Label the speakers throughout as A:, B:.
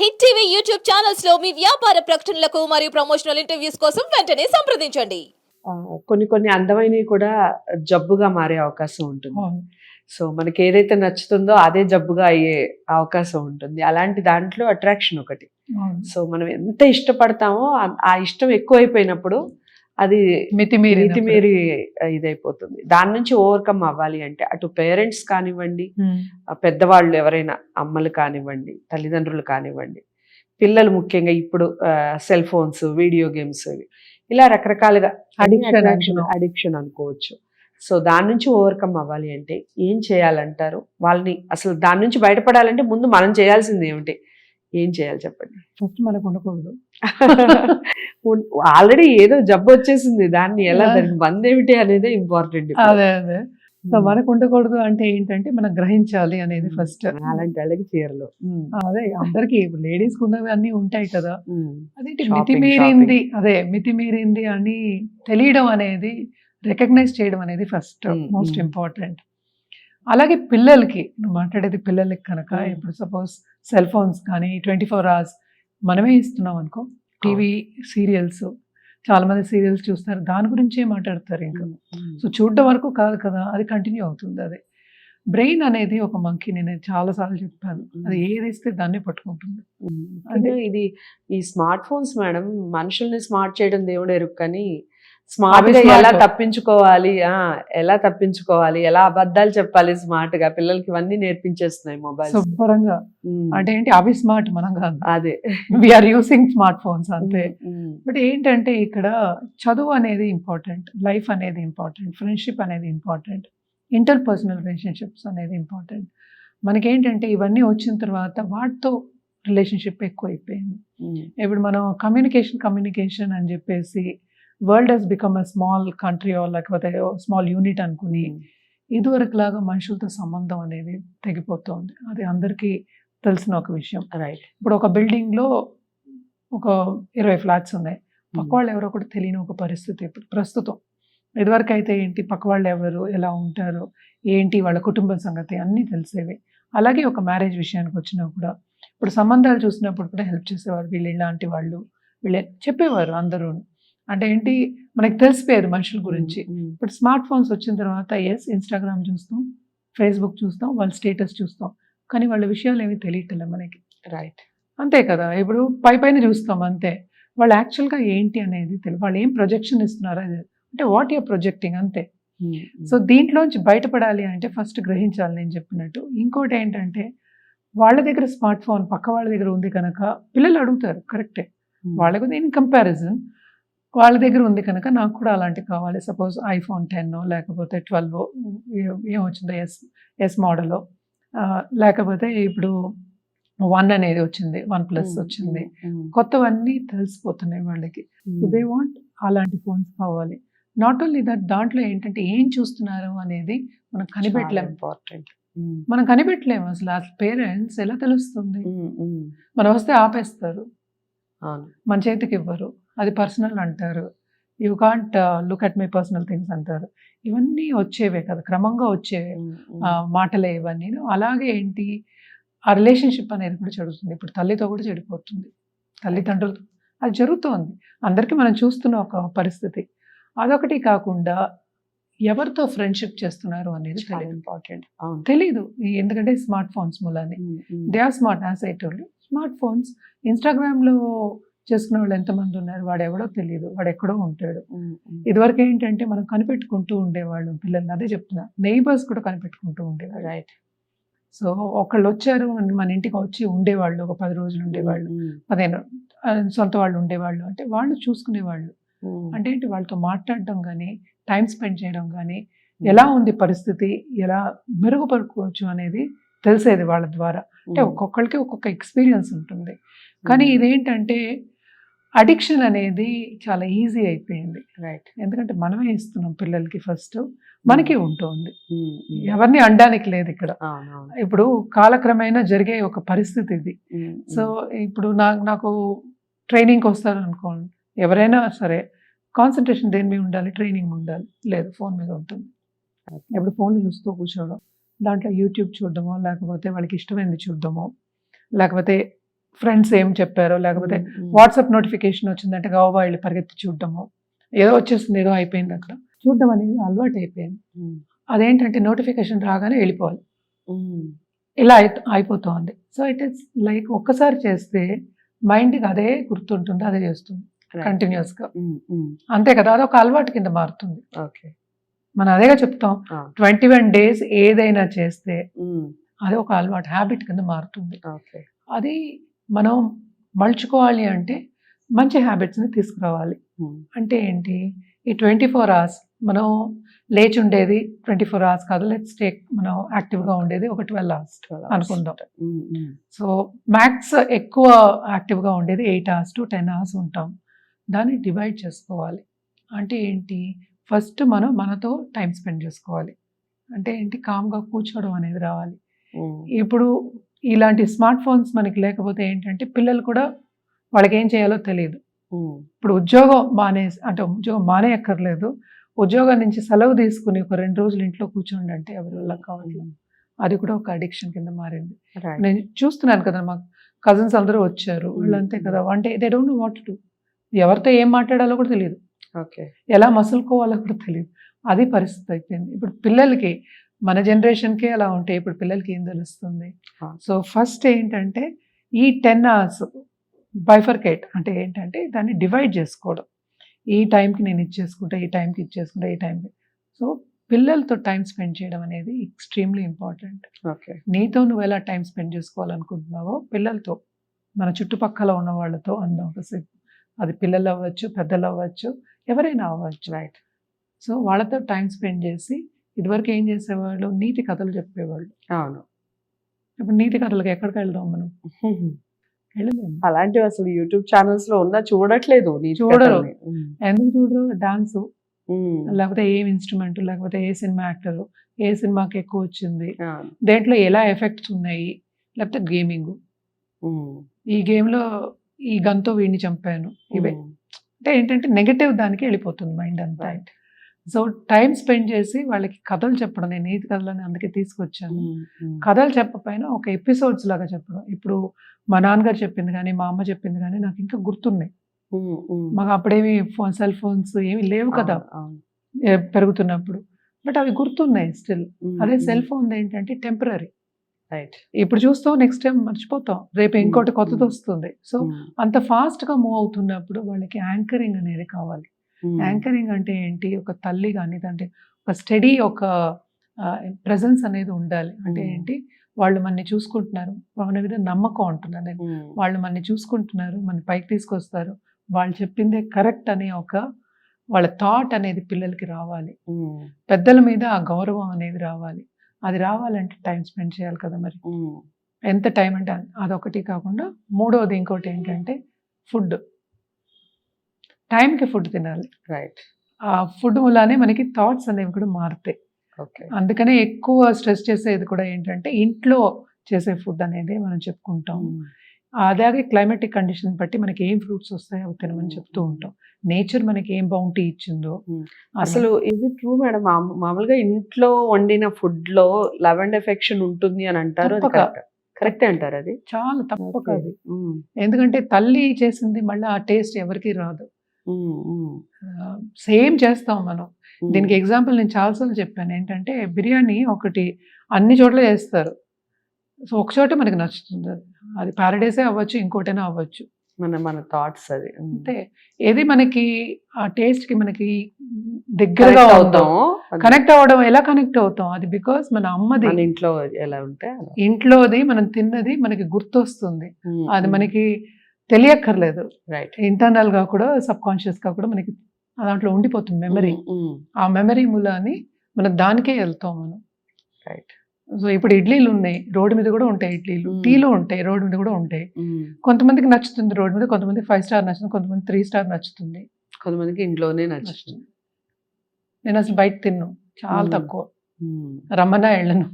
A: Hit TV YouTube ఛానల్స్లో మీ వ్యాపార ప్రకటనలకు మరియు ప్రమోషనల్ ఇంటర్వ్యూస్ కోసం వెంటనే సంప్రదించండి
B: కొన్ని కొన్ని అందమైనవి కూడా జబ్బుగా మారే అవకాశం ఉంటుంది. సో మనకి ఏదైతే నచ్చుతుందో అదే జబ్బుగా అయ్యే అవకాశం ఉంటుంది అలాంటి దాంట్లో అట్రాక్షన్ ఒకటి. సో మనం ఎంత ఇష్టపడతామో ఆ ఇష్టం ఎక్కువైపోయినప్పుడు అది
C: మితిమీరి
B: మితిమీరి ఇదైపోతుంది. దాని నుంచి ఓవర్కమ్ అవ్వాలి అంటే అటు పేరెంట్స్ కానివ్వండి పెద్దవాళ్ళు ఎవరైనా అమ్మలు కానివ్వండి తల్లిదండ్రులు కానివ్వండి పిల్లలు ముఖ్యంగా ఇప్పుడు సెల్ ఫోన్స్ వీడియో గేమ్స్ ఇలా రకరకాలుగా
C: అంటున్నాం.
B: అడిక్షన్ అనుకోవచ్చు. సో దాని నుంచి ఓవర్కమ్ అవ్వాలి అంటే ఏం చేయాలంటారు? వాళ్ళని అసలు దాని నుంచి బయటపడాలంటే ముందు మనం చేయాల్సింది ఏమిటి? ఏం చేయాలి చెప్పండి?
C: ఫస్ట్ మనకు ఉండకూడదు.
B: ఆల్రెడీ ఏదో జబ్బు వచ్చేసింది. దాన్ని ఎలా. దానికి మంది ఏమిటి అనేది ఇంపార్టెంట్
C: అదే అదే. సో మనకు ఉండకూడదు అంటే ఏంటంటే మనం గ్రహించాలి అనేది ఫస్ట్.
B: అలాంటి వాళ్ళకి చీరలు.
C: అదే అందరికి లేడీస్ ఉన్నవి అన్ని ఉంటాయి కదా. అదేంటి? మితిమీరింది. అదే మితిమీరింది అని తెలియడం అనేది రికగ్నైజ్ చేయడం అనేది ఫస్ట్ మోస్ట్. ఇంపార్టెంట్ అలాగే పిల్లలకి నువ్వు మాట్లాడేది పిల్లలకి కనుక. ఇప్పుడు సపోజ్ సెల్ ఫోన్స్ కానీ ట్వంటీ ఫోర్ అవర్స్ మనమే ఇస్తున్నాం అనుకో టీవీ సీరియల్స్ చాలా మంది సీరియల్స్ చూస్తారు దాని గురించే మాట్లాడతారు ఇంకా. సో చూడడం వరకు కాదు కదా అది కంటిన్యూ అవుతుంది అది. బ్రెయిన్ అనేది ఒక మంకీ నేను చాలా సార్లు చెప్పాను అది ఏది ఇస్తే దాన్నే పట్టుకుంటుంది.
B: అంటే ఇది ఈ స్మార్ట్ ఫోన్స్ మేడం మనుషుల్ని స్మార్ట్ చేయడం దేవుడు ఎరుకు కానీ స్మార్ట్
C: అవి
B: గా
C: smart.
B: ఎలా తప్పించుకోవాలి? ఎలా తప్పించుకోవాలి? ఎలా అబద్ధాలు చెప్పాలి స్మార్ట్గా? పిల్లలకి ఇవన్నీ నేర్పించేస్తున్నాయి మొబైల్
C: శుభ్రంగా. అంటే ఏంటి? అవి స్మార్ట్ మనం కాదు.
B: అదే.
C: We are using smart phones అంతే. బట్ ఏంటంటే ఇక్కడ చదువు అనేది ఇంపార్టెంట్ లైఫ్ అనేది ఇంపార్టెంట్ ఫ్రెండ్షిప్ అనేది ఇంపార్టెంట్ ఇంటర్ పర్సనల్ రిలేషన్షిప్స్ అనేది ఇంపార్టెంట్ మనకేంటంటే ఇవన్నీ వచ్చిన తర్వాత వాటితో రిలేషన్షిప్ ఎక్కువ అయిపోయింది. ఇప్పుడు మనం కమ్యూనికేషన్ కమ్యూనికేషన్ అని చెప్పేసి world has become a small country లేకపోతే స్మాల్ యూనిట్ అనుకుని ఇదివరకు లాగా మనుషులతో సంబంధం అనేది తెగిపోతుంది. అది అందరికీ తెలిసిన ఒక విషయం.
B: రైట్
C: ఇప్పుడు ఒక building లో ఒక ఇరవై ఫ్లాట్స్ ఉన్నాయి. పక్క వాళ్ళు ఎవరో కూడా తెలియని ఒక పరిస్థితి ఇప్పుడు ప్రస్తుతం. ఇదివరకు అయితే ఏంటి? పక్క వాళ్ళు ఎవరు? ఎలా ఉంటారు? ఏంటి? వాళ్ళ కుటుంబ సంగతి అన్నీ తెలిసేవి. అలాగే ఒక మ్యారేజ్ విషయానికి వచ్చినా కూడా ఇప్పుడు సంబంధాలు చూసినప్పుడు కూడా హెల్ప్ చేసేవారు వీళ్ళు ఇలాంటి వాళ్ళు. వీళ్ళే చెప్పేవారు అందరూ అంటే ఏంటి? మనకి తెలిసిపోయేది మనుషుల గురించి. ఇప్పుడు స్మార్ట్ ఫోన్స్ వచ్చిన తర్వాత ఎస్ ఇన్స్టాగ్రామ్ చూస్తాం ఫేస్బుక్ చూస్తాం వాళ్ళ స్టేటస్ చూస్తాం. కానీ వాళ్ళ విషయాలు ఏమీ తెలియట్లే మనకి.
B: రైట్
C: అంతే కదా? ఇప్పుడు పై పైన చూస్తాం అంతే. వాళ్ళు యాక్చువల్గా ఏంటి అనేది తెలియదు వాళ్ళు ఏం ప్రొజెక్షన్ ఇస్తున్నారు అది అంటే వాట్ యూర్ ప్రొజెక్టింగ్ అంతే. సో దీంట్లోంచి బయటపడాలి అంటే ఫస్ట్ గ్రహించాలి నేను చెప్పినట్టు. ఇంకోటి ఏంటంటే వాళ్ళ దగ్గర స్మార్ట్ ఫోన్ పక్క వాళ్ళ దగ్గర ఉంది కనుక పిల్లలు అడుగుతారు కరెక్టే. వాళ్ళకు ఇన్ కంపారిజన్ వాళ్ళ దగ్గర ఉంది కనుక నాకు కూడా అలాంటి కావాలి. సపోజ్ ఐఫోన్ టెన్ లేకపోతే ట్వెల్వ్ ఏం వచ్చిందో ఎస్ ఎస్ మోడల్ లేకపోతే ఇప్పుడు వన్ అనేది వచ్చింది వన్ ప్లస్. వచ్చింది. కొత్తవన్నీ తెలిసిపోతున్నాయి వాళ్ళకి. సో దే వాంట్ అలాంటి ఫోన్స్ కావాలి. నాట్ ఓన్లీ దట్ దాంట్లో ఏంటంటే ఏం చూస్తున్నారు అనేది మనం కనిపెట్టలేము
B: ఇంపార్టెంట్
C: మనం కనిపెట్టలేము అసలు. అసలు పేరెంట్స్ ఎలా తెలుస్తుంది? మనం వస్తే ఆపేస్తారు. మన చేతికి ఇవ్వరు. అది పర్సనల్ అంటారు. You can't look at my personal things అంటారు. ఇవన్నీ వచ్చేవే కదా క్రమంగా వచ్చేవే. ఆ, మాటలే ఇవన్నీ. అలాగే ఏంటి? ఆ రిలేషన్షిప్ అనేది కూడా జరుగుతుంది ఇప్పుడు తల్లితో కూడా చెడిపోతుంది. తల్లిదండ్రులతో అది జరుగుతోంది. అందరికీ మనం చూస్తున్న ఒక పరిస్థితి. అదొకటి కాకుండా ఎవరితో ఫ్రెండ్షిప్ చేస్తున్నారు అనేది
B: చాలా ఇంపార్టెంట్
C: తెలీదు. ఎందుకంటే స్మార్ట్ ఫోన్స్ మూలాన్ని. They are smart as I told smart phones ఇన్స్టాగ్రామ్లో చేసుకునే వాళ్ళు ఎంతమంది ఉన్నారు? వాడు ఎవడో తెలియదు వాడు ఎక్కడో ఉంటాడు. ఇదివరకు ఏంటంటే మనం కనిపెట్టుకుంటూ ఉండేవాళ్ళు పిల్లల్ని. అదే చెప్తున్నా. నెయిబర్స్ కూడా కనిపెట్టుకుంటూ ఉండేవాళ్ళు.
B: రైట్
C: సో ఒకళ్ళు వచ్చారు మన- ఇంటికి వచ్చి ఉండేవాళ్ళు. ఒక పది రోజులు ఉండేవాళ్ళు. పదిహేను సొంత వాళ్ళు ఉండేవాళ్ళు. అంటే వాళ్ళు చూసుకునేవాళ్ళు. అంటే ఏంటి? వాళ్ళతో మాట్లాడడం కానీ టైం స్పెండ్ చేయడం కానీ ఎలా ఉంది పరిస్థితి? ఎలా మెరుగుపరుకోవచ్చు అనేది తెలిసేది వాళ్ళ ద్వారా. అంటే ఒక్కొక్కరికి ఒక్కొక్క ఎక్స్పీరియన్స్ ఉంటుంది. కానీ ఇదేంటంటే అడిక్షన్ అనేది చాలా ఈజీ అయిపోయింది.
B: రైట్
C: ఎందుకంటే మనమే ఇస్తున్నాం పిల్లలకి ఫస్ట్ మనకి ఉంటుంది. ఎవరిని అనడానికి లేదు ఇక్కడ. ఇప్పుడు కాలక్రమేణా జరిగే ఒక పరిస్థితి ఇది. సో ఇప్పుడు నా నాకు ట్రైనింగ్కి వస్తారు అనుకోండి ఎవరైనా సరే కాన్సన్ట్రేషన్ దేని మీద ఉండాలి? ట్రైనింగ్ ఉండాలి. లేదు ఫోన్ మీద ఉంటుంది. ఇప్పుడు ఫోన్ చూస్తూ కూర్చోవడం. దాంట్లో యూట్యూబ్ చూడడమో లేకపోతే వాళ్ళకి ఇష్టమైనది చూడడమో లేకపోతే ఫ్రెండ్స్ ఏం చెప్పారో లేకపోతే వాట్సాప్ నోటిఫికేషన్ వచ్చిందంటే గవబా వెళ్ళి పరిగెత్తి చూడటము ఏదో వచ్చేస్తుంది ఏదో అయిపోయింది అక్కడ. చూడడం అనేది అలవాటు అయిపోయింది. అదేంటంటే నోటిఫికేషన్ రాగానే వెళ్ళిపోవాలి. ఇలా అయి అయిపోతుంది. సో ఇట్ ఇస్ లైక్ ఒక్కసారి చేస్తే మైండ్కి అదే గుర్తుంటుంది అదే చేస్తుంది. కంటిన్యూస్గా. అంతే కదా అదొక అలవాటు కింద మారుతుంది.
B: ఓకే.
C: మనం అదేగా చెప్తాం. ట్వంటీ వన్ డేస్ ఏదైనా చేస్తే అది ఒక అలవాటు హ్యాబిట్ కింద మారుతుంది.
B: ఓకే.
C: అది మనం మలుచుకోవాలి అంటే మంచి హ్యాబిట్స్ని తీసుకురావాలి. అంటే ఏంటి? ఈ ట్వంటీ ఫోర్ అవర్స్ మనం లేచి ఉండేది ట్వంటీ ఫోర్ అవర్స్ కాదు. లెట్స్ టేక్ మనం యాక్టివ్గా ఉండేది ఒక ట్వెల్వ్ అవర్స్ అనుకుందాం. సో మ్యాక్స్ ఎక్కువ యాక్టివ్గా ఉండేది eight hours to ten hours ఉంటాం. దాన్ని డివైడ్ చేసుకోవాలి. అంటే ఏంటి? ఫస్ట్ మనం మనతో టైం స్పెండ్ చేసుకోవాలి. అంటే ఏంటి? కామ్గా కూర్చోవడం అనేది రావాలి. ఇప్పుడు ఇలాంటి స్మార్ట్ ఫోన్స్ మనకి లేకపోతే ఏంటంటే పిల్లలు కూడా వాళ్ళకి ఏం చేయాలో తెలియదు. ఇప్పుడు ఉద్యోగం మానే అంటే ఉద్యోగం మానేయక్కర్లేదు. ఉద్యోగం నుంచి సెలవు తీసుకుని ఒక రెండు రోజులు ఇంట్లో కూర్చోండి అంటే ఎవరి వల్ల కావట్లేదు. అది కూడా ఒక అడిక్షన్ కింద మారింది. నేను చూస్తున్నాను కదా మా కజిన్స్ అందరూ వచ్చారు. వాళ్ళు అంతే కదా అంటే they don't know what to ఎవరితో ఏం మాట్లాడాలో కూడా తెలియదు.
B: ఓకే
C: ఎలా మసులుకోవాలో కూడా తెలియదు. అది పరిస్థితి అయిపోయింది. ఇప్పుడు పిల్లలకి మన జనరేషన్కే అలా ఉంటే ఇప్పుడు పిల్లలకి ఏం తెలుస్తుంది. సో ఫస్ట్ ఏంటంటే ఈ టెన్ అవర్స్ బైఫర్కేట్ అంటే ఏంటంటే దాన్ని డివైడ్ చేసుకోవడం. ఈ టైంకి నేను ఇచ్చేసుకుంటా ఈ టైంకి ఇచ్చేసుకుంటా ఈ టైంకి సో పిల్లలతో టైం స్పెండ్ చేయడం అనేది ఎక్స్ట్రీమ్లీ ఇంపార్టెంట్.
B: ఓకే.
C: నీతో నువ్వు ఎలా టైం స్పెండ్ చేసుకోవాలనుకుంటున్నావో పిల్లలతో మన చుట్టుపక్కల ఉన్న వాళ్ళతో అందం అది పిల్లలు అవ్వచ్చు పెద్దలు అవ్వచ్చు ఎవరైనా అవ్వచ్చు.
B: రైట్.
C: సో వాళ్ళతో టైం స్పెండ్ చేసి ఇదివరకు ఏం చేసేవాళ్ళు? నీతి కథలు చెప్పేవాళ్ళు.
B: అవును.
C: ఇప్పుడు నీతి కథలకు ఎక్కడికి వెళ్దాం మనం? వెళ్ళలేము.
B: అలాంటివి అసలు యూట్యూబ్ ఛానల్స్లో ఉన్నా చూడట్లేదు
C: చూడరు. ఎందుకు చూడరు? డాన్స్. లేకపోతే ఏం ఇన్స్ట్రుమెంట్ లేకపోతే ఏ సినిమా యాక్టర్ ఏ సినిమాకి ఎక్కువ వచ్చింది. దేంట్లో ఎలా ఎఫెక్ట్స్ ఉన్నాయి? లేకపోతే గేమింగ్. ఈ గేమ్లో ఈ గన్తో వీడిని చంపాను. ఇవే. అంటే ఏంటంటే నెగటివ్ దానికి వెళ్ళిపోతుంది మైండ్ అంతా. సో టైం స్పెండ్ చేసి వాళ్ళకి కథలు చెప్పడం నేను నీతి కథలని అందుకే తీసుకొచ్చాను. కథలు చెప్పపైన ఒక ఎపిసోడ్స్ లాగా చెప్పడం ఇప్పుడు మా నాన్నగారు చెప్పింది కానీ మా అమ్మ చెప్పింది కానీ నాకు ఇంకా గుర్తున్నాయి. మాకు అప్పుడేమి ఫోన్ సెల్ ఫోన్స్ ఏమి లేవు కదా పెరుగుతున్నప్పుడు బట్ అవి గుర్తున్నాయి స్టిల్. అదే. సెల్ ఫోన్ ఏంటంటే టెంపరీ
B: రైట్
C: ఇప్పుడు చూస్తాం నెక్స్ట్ టైం మర్చిపోతాం రేపు ఇంకోటి. కొత్తది. వస్తుంది సో. అంత fast గా మూవ్ అవుతున్నప్పుడు వాళ్ళకి యాంకరింగ్ అనేది కావాలి. యాంకరింగ్ అంటే ఏంటి? ఒక తల్లి కానీ అంటే ఒక స్టడీ ఒక ప్రెజెన్స్ అనేది ఉండాలి. అంటే
B: Hmm.
C: ఏంటి? వాళ్ళు మనని చూసుకుంటున్నారు. మన మీద నమ్మకం నేను
B: ఉమ్.
C: వాళ్ళు మనని చూసుకుంటున్నారు మన పైకి తీసుకొస్తారు. వాళ్ళు చెప్పిందే కరెక్ట్ అనే ఒక వాళ్ళ థాట్ అనేది పిల్లలకి రావాలి. పెద్దల మీద ఆ గౌరవం అనేది రావాలి. అది రావాలంటే టైం స్పెండ్ చేయాలి కదా మరి. ఎంత టైం అంటే అదొకటి కాకుండా మూడవది ఇంకోటి ఏంటంటే ఫుడ్ టైంకి ఫుడ్ తినాలి.
B: రైట్
C: ఆ ఫుడ్ మూలానే మనకి థాట్స్ అనేవి కూడా మారుతాయి.
B: ఓకే
C: అందుకనే ఎక్కువ స్ట్రెస్ చేసేది కూడా ఏంటంటే ఇంట్లో చేసే ఫుడ్ అనేది మనం చెప్పుకుంటాం.
B: ఉమ్.
C: అలాగే క్లైమేటిక్ కండిషన్ బట్టి మనకి ఏం ఫ్రూట్స్ వస్తాయో అవి తినమని చెప్తూ ఉంటాం. నేచర్ మనకి ఏం బౌంటీ ఇచ్చిందో
B: Hmm.
C: అది
B: అసలు ఇది ట్రూ మేడం మామూలుగా ఇంట్లో వండిన ఫుడ్లో లెవెండ్ ఎఫెక్షన్ ఉంటుంది అని అంటారు అది. కరెక్ట్ అంటారు అది?
C: చాలా తప్పక అది. ఎందుకంటే తల్లి చేసింది మళ్ళీ ఆ టేస్ట్ ఎవరికి రాదు. సేమ్ చేస్తాం మనం. దీనికి ఎగ్జాంపుల్ నేను చాలాసార్లు చెప్పాను. ఏంటంటే బిర్యానీ ఒకటి అన్ని చోట్ల చేస్తారు. సో ఒక చోట మనకి నచ్చుతుంది. అది అది ప్యారడైసే అవ్వచ్చు ఇంకోటైనా అవ్వచ్చు.
B: మన మన థాట్స్ అది.
C: అంతే. ఏది మనకి ఆ టేస్ట్కి మనకి దగ్గరగా అవుతాం కనెక్ట్ అవ్వడం ఎలా కనెక్ట్ అవుతాం? అది బికాస్ మన అమ్మది
B: ఇంట్లో ఎలా ఉంటే.
C: ఇంట్లోది మనం తిన్నది మనకి గుర్తొస్తుంది. అది. మనకి తెలియక్కర్లేదు.
B: రైట్
C: ఇంటర్నల్గా కూడా సబ్ కాన్షియస్గా కూడా మనకి దాంట్లో ఉండిపోతుంది మెమరీ
B: ఉమ్.
C: ఆ మెమరీ మూలాన్ని మనం దానికే వెళ్తాం మనం.
B: రైట్
C: సో ఇప్పుడు ఇడ్లీలు ఉన్నాయి. రోడ్డు మీద కూడా ఉంటాయి ఇడ్లీలు. టీలు ఉంటాయి. రోడ్డు మీద కూడా ఉంటాయి. కొంతమందికి నచ్చుతుంది రోడ్డు మీద కొంతమంది ఫైవ్ స్టార్ నచ్చుతుంది కొంతమంది త్రీ స్టార్ నచ్చుతుంది.
B: కొంతమందికి ఇంట్లోనే నచ్చుతుంది.
C: నేను అసలు బయట తిన్ను. చాలా. తక్కువ.
B: ఉమ్.
C: రమ్మన్నా వెళ్ళను.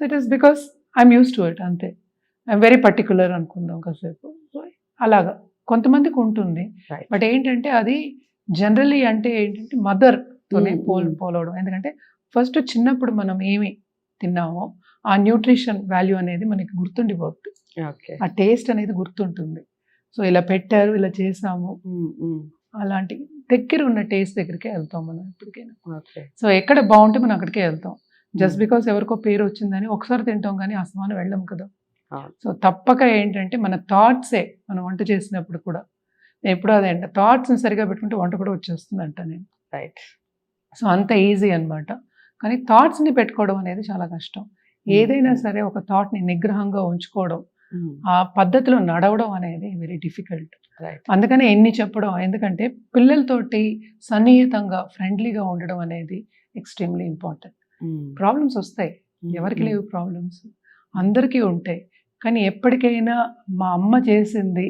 C: So it is because I'm use to it అంతే. ఐఎమ్ వెరీ పర్టికులర్ అనుకుందాం కాసేపు. సో అలాగా. కొంతమందికి ఉంటుంది. బట్ ఏంటంటే అది జనరలీ అంటే ఏంటంటే మదర్ తోనే
B: మ్మ్,
C: పోల్. పోలవడం. ఎందుకంటే ఫస్ట్ చిన్నప్పుడు మనం ఏమి తిన్నామో ఆ న్యూట్రిషన్ వాల్యూ అనేది మనకి గుర్తుండిపోతుంది ఆ టేస్ట్ అనేది గుర్తుంటుంది. సో ఇలా పెట్టారు ఇలా చేసాము.
B: ఉమ్,
C: అలాంటి దగ్గర ఉన్న టేస్ట్ దగ్గరికే వెళ్తాం మనం ఎప్పటికైనా. సో ఎక్కడ బాగుంటే మనం అక్కడికే వెళ్తాం. జస్ట్
B: ఉమ్,
C: బికాస్ ఎవరికో పేరు వచ్చిందని ఒకసారి తింటాం కానీ అసమానం వెళ్ళం కదా. సో తప్పక ఏంటంటే మన థాట్సే మనం వంట చేసినప్పుడు కూడా. ఎప్పుడూ అదే అంట థాట్స్ని సరిగా పెట్టుకుంటే వంట కూడా వచ్చేస్తుంది అంట నేను.
B: రైట్.
C: సో అంత ఈజీ అన్నమాట. కానీ థాట్స్ని పెట్టుకోవడం అనేది చాలా కష్టం. ఏదైనా సరే ఒక థాట్ని నిగ్రహంగా ఉంచుకోవడం ఆ పద్ధతిలో నడవడం అనేది వెరీ డిఫికల్ట్.
B: రైట్.
C: అందుకనే ఎన్ని చెప్పడం ఎందుకంటే పిల్లలతోటి సన్నిహితంగా ఫ్రెండ్లీగా ఉండడం అనేది ఎక్స్ట్రీమ్లీ ఇంపార్టెంట్. ప్రాబ్లమ్స్ వస్తాయి. ఎవరికి లేవు ప్రాబ్లమ్స్. అందరికీ ఉంటాయి కానీ ఎప్పటికైనా మా అమ్మ చేసింది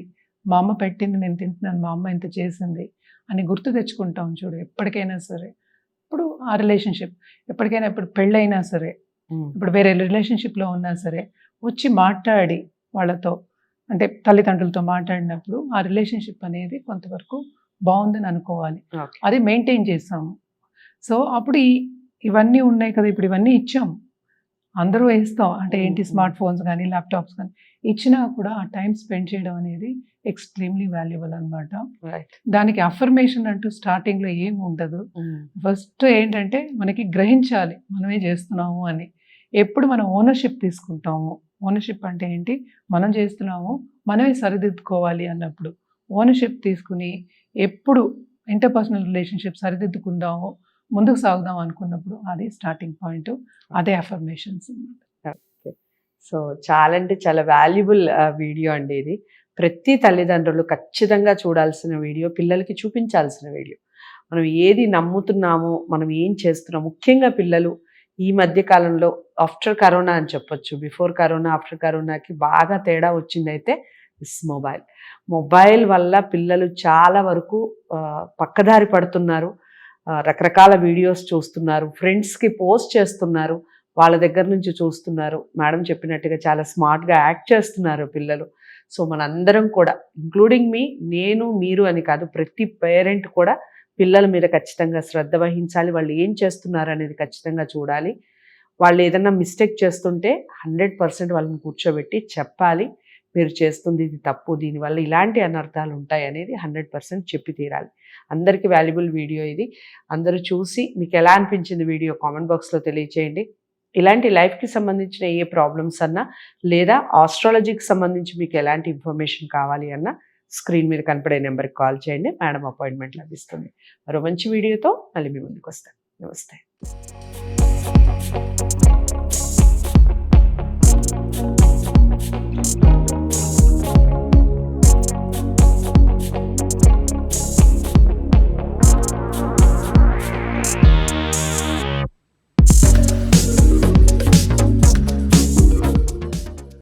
C: మా అమ్మ పెట్టింది నేను తింటున్నాను మా అమ్మ ఇంత చేసింది అని గుర్తు తెచ్చుకుంటాం చూడు ఎప్పటికైనా సరే. ఇప్పుడు ఆ రిలేషన్షిప్ ఎప్పటికైనా ఇప్పుడు పెళ్ళైనా సరే ఇప్పుడు వేరే రిలేషన్షిప్లో ఉన్నా సరే వచ్చి మాట్లాడి వాళ్ళతో అంటే తల్లిదండ్రులతో మాట్లాడినప్పుడు ఆ రిలేషన్షిప్ అనేది కొంతవరకు బాగుందని అనుకోవాలి. అది మెయింటైన్ చేస్తాము. సో అప్పుడు ఇవన్నీ ఉన్నాయి కదా ఇప్పుడు ఇవన్నీ ఇచ్చాం. అందరూ వేస్తాం. అంటే ఏంటి. స్మార్ట్ ఫోన్స్ కానీ ల్యాప్టాప్స్ కానీ ఇచ్చినా కూడా ఆ టైం స్పెండ్ చేయడం అనేది ఎక్స్ట్రీమ్లీ వాల్యుబుల్ అన్నమాట.
B: రైట్.
C: దానికి అఫర్మేషన్ అంటూ స్టార్టింగ్లో ఏం ఉండదు. ఫస్ట్ ఏంటంటే మనకి గ్రహించాలి. మనమే చేస్తున్నాము అని. ఎప్పుడు మనం ఓనర్షిప్ తీసుకుంటాము. ఓనర్షిప్ అంటే ఏంటి? మనం చేస్తున్నాము మనమే సరిదిద్దుకోవాలి అన్నప్పుడు. ఓనర్షిప్ తీసుకుని ఎప్పుడు ఇంటర్పర్సనల్ రిలేషన్షిప్ సరిదిద్దుకుందాము ముందుకు సాగుదాం అనుకున్నప్పుడు అది స్టార్టింగ్ పాయింట్ అదే అఫర్మేషన్స్
B: సో చాలా అంటే చాలా వాల్యుబుల్ వీడియో అండి ఇది. ప్రతి తల్లిదండ్రులు ఖచ్చితంగా చూడాల్సిన వీడియో పిల్లలకి చూపించాల్సిన వీడియో మనం ఏది నమ్ముతున్నామో మనం ఏం చేస్తున్నాం ముఖ్యంగా పిల్లలు ఈ మధ్య కాలంలో ఆఫ్టర్ కరోనా అని చెప్పొచ్చు బిఫోర్ కరోనా ఆఫ్టర్ కరోనాకి బాగా తేడా వచ్చిందైతే ఇస్ మొబైల్ మొబైల్ వల్ల పిల్లలు చాలా వరకు పక్కదారి పడుతున్నారు. రకరకాల వీడియోస్ చూస్తున్నారు ఫ్రెండ్స్కి పోస్ట్ చేస్తున్నారు వాళ్ళ దగ్గర నుంచి చూస్తున్నారు. మేడం చెప్పినట్టుగా చాలా స్మార్ట్గా యాక్ట్ చేస్తున్నారు పిల్లలు. సో మనందరం కూడా ఇంక్లూడింగ్ మీ నేను మీరు అని కాదు ప్రతి పేరెంట్ కూడా పిల్లల మీద ఖచ్చితంగా శ్రద్ధ వహించాలి. వాళ్ళు ఏం చేస్తున్నారు అనేది ఖచ్చితంగా చూడాలి. వాళ్ళు ఏదైనా మిస్టేక్ చేస్తుంటే హండ్రెడ్ పర్సెంట్ వాళ్ళని కూర్చోబెట్టి చెప్పాలి. మీరు చేస్తుంది ఇది తప్పు దీనివల్ల ఇలాంటి అనర్థాలు ఉంటాయి అనేది హండ్రెడ్ పర్సెంట్ చెప్పి తీరాలి. అందరికీ వాల్యుబుల్ వీడియో ఇది. అందరూ చూసి మీకు ఎలా అనిపించింది వీడియో కామెంట్ బాక్స్లో తెలియచేయండి. ఇలాంటి లైఫ్కి సంబంధించిన ఏ ప్రాబ్లమ్స్ అన్నా లేదా ఆస్ట్రాలజీకి సంబంధించి మీకు ఎలాంటి ఇన్ఫర్మేషన్ కావాలి అన్నా స్క్రీన్ మీద కనపడే నెంబర్కి కాల్ చేయండి. మేడం అపాయింట్మెంట్ లభిస్తుంది. మరో మంచి వీడియోతో మళ్ళీ మీ ముందుకు వస్తాను. నమస్తే.